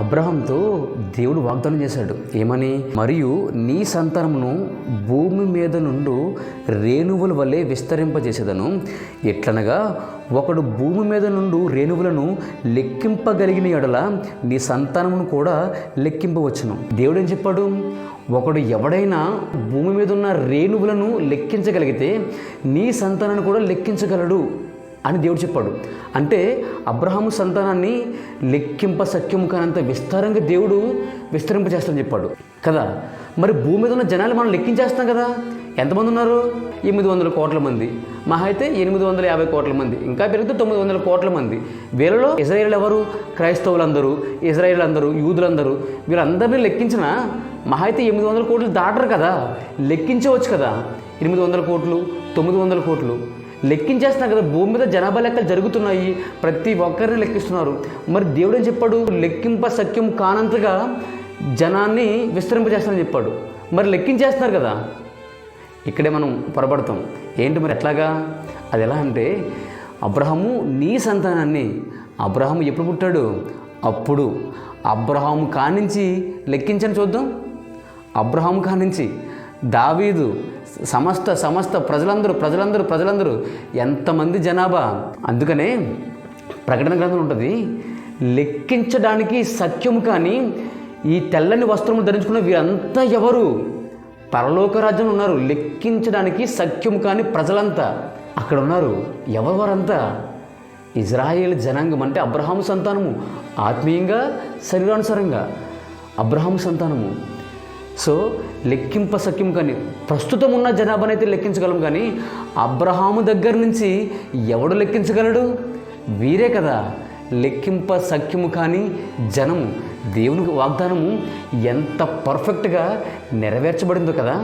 అబ్రహంతో దేవుడు వాగ్దానం చేశాడు. ఏమని? మరియు నీ సంతానమును భూమి మీద నుండి రేణువుల వలె విస్తరింపజేసేదను. ఎట్లనగా ఒకడు భూమి మీద నుండి రేణువులను లెక్కింపగలిగిన ఎడల నీ సంతానమును కూడా లెక్కింపవచ్చును. దేవుడు ఏం చెప్పాడు? ఒకడు ఎవడైనా భూమి మీద ఉన్న రేణువులను లెక్కించగలిగితే నీ సంతానాన్ని కూడా లెక్కించగలడు. అని దేవుడు చెప్పాడు. అంటే అబ్రహాము సంతానాన్ని లెక్కింప సఖ్యము కానంత విస్తారంగా దేవుడు విస్తరింపజేస్తానని చెప్పాడు. కదా? మరి భూమి మీద ఉన్న జనాలు మనం లెక్కించేస్తాం కదా? ఎంతమంది ఉన్నారు? ఎనిమిది వందల కోట్ల మంది. మహా అయితే ఎనిమిది వందల యాభై కోట్ల మంది. ఇంకా పెరిగితే తొమ్మిది వందల కోట్ల మంది. వీళ్ళలో ఇజ్రాయేల్ ఎవరు? క్రైస్తవులందరూ ఇజ్రాయేల్ అందరూ యూదులందరూ. వీళ్ళందరినీ లెక్కించిన మహా అయితే ఎనిమిది వందల కోట్లు దాటరు కదా? లెక్కించవచ్చు కదా? ఎనిమిది వందల కోట్లు తొమ్మిది వందల కోట్లు. లెక్కించేస్తున్నారు కదా భూమి మీద జనాభా లెక్కలు జరుగుతున్నాయి. ప్రతి ఒక్కరిని లెక్కిస్తున్నారు. మరి దేవుడు ఏం చెప్పాడు? లెక్కింప సఖ్యం కానంతగా జనాన్ని విస్తరింపజేస్తానని చెప్పాడు. మరి లెక్కించేస్తున్నారు కదా. ఇక్కడే మనం పొరపడతాం ఏంటి మరి ఎట్లాగా అది ఎలా అంటే అబ్రహము నీ సంతానాన్ని అబ్రహము ఎప్పుడు పుట్టాడు? అప్పుడు. అబ్రహాము కానించి లెక్కించని చూద్దాం. అబ్రహాం కానించి. దావీదు సమస్త సమస్త ప్రజలందరూ ప్రజలందరూ ప్రజలందరూ ఎంతమంది జనాభా? అందుకనే ప్రకటన గ్రంథం ఉంటుంది లెక్కించడానికి సత్యము కానీ ఈ తెల్లని వస్త్రములు ధరించుకున్న వీరంతా ఎవరు? పరలోక రాజ్యం ఉన్నారు లెక్కించడానికి సఖ్యం కాని ప్రజలంతా. అక్కడ ఉన్నారు ఎవరెవరంతా? ఇజ్రాయేల్ జనాంగం అంటే అబ్రహాము సంతానము ఆత్మీయంగా శరీరానుసారంగా. అబ్రహాము సంతానము సో లెక్కింప సఖ్యం కానీ ప్రస్తుతం ఉన్న జనాభాని అయితే లెక్కించగలం కానీ అబ్రహాము దగ్గర నుంచి ఎవడు లెక్కించగలడు? వీరే కదా. లెక్కింప సఖ్యము కానీ జనము దేవునికి వాగ్దానము ఎంత పర్ఫెక్ట్గా నెరవేర్చబడిందో కదా.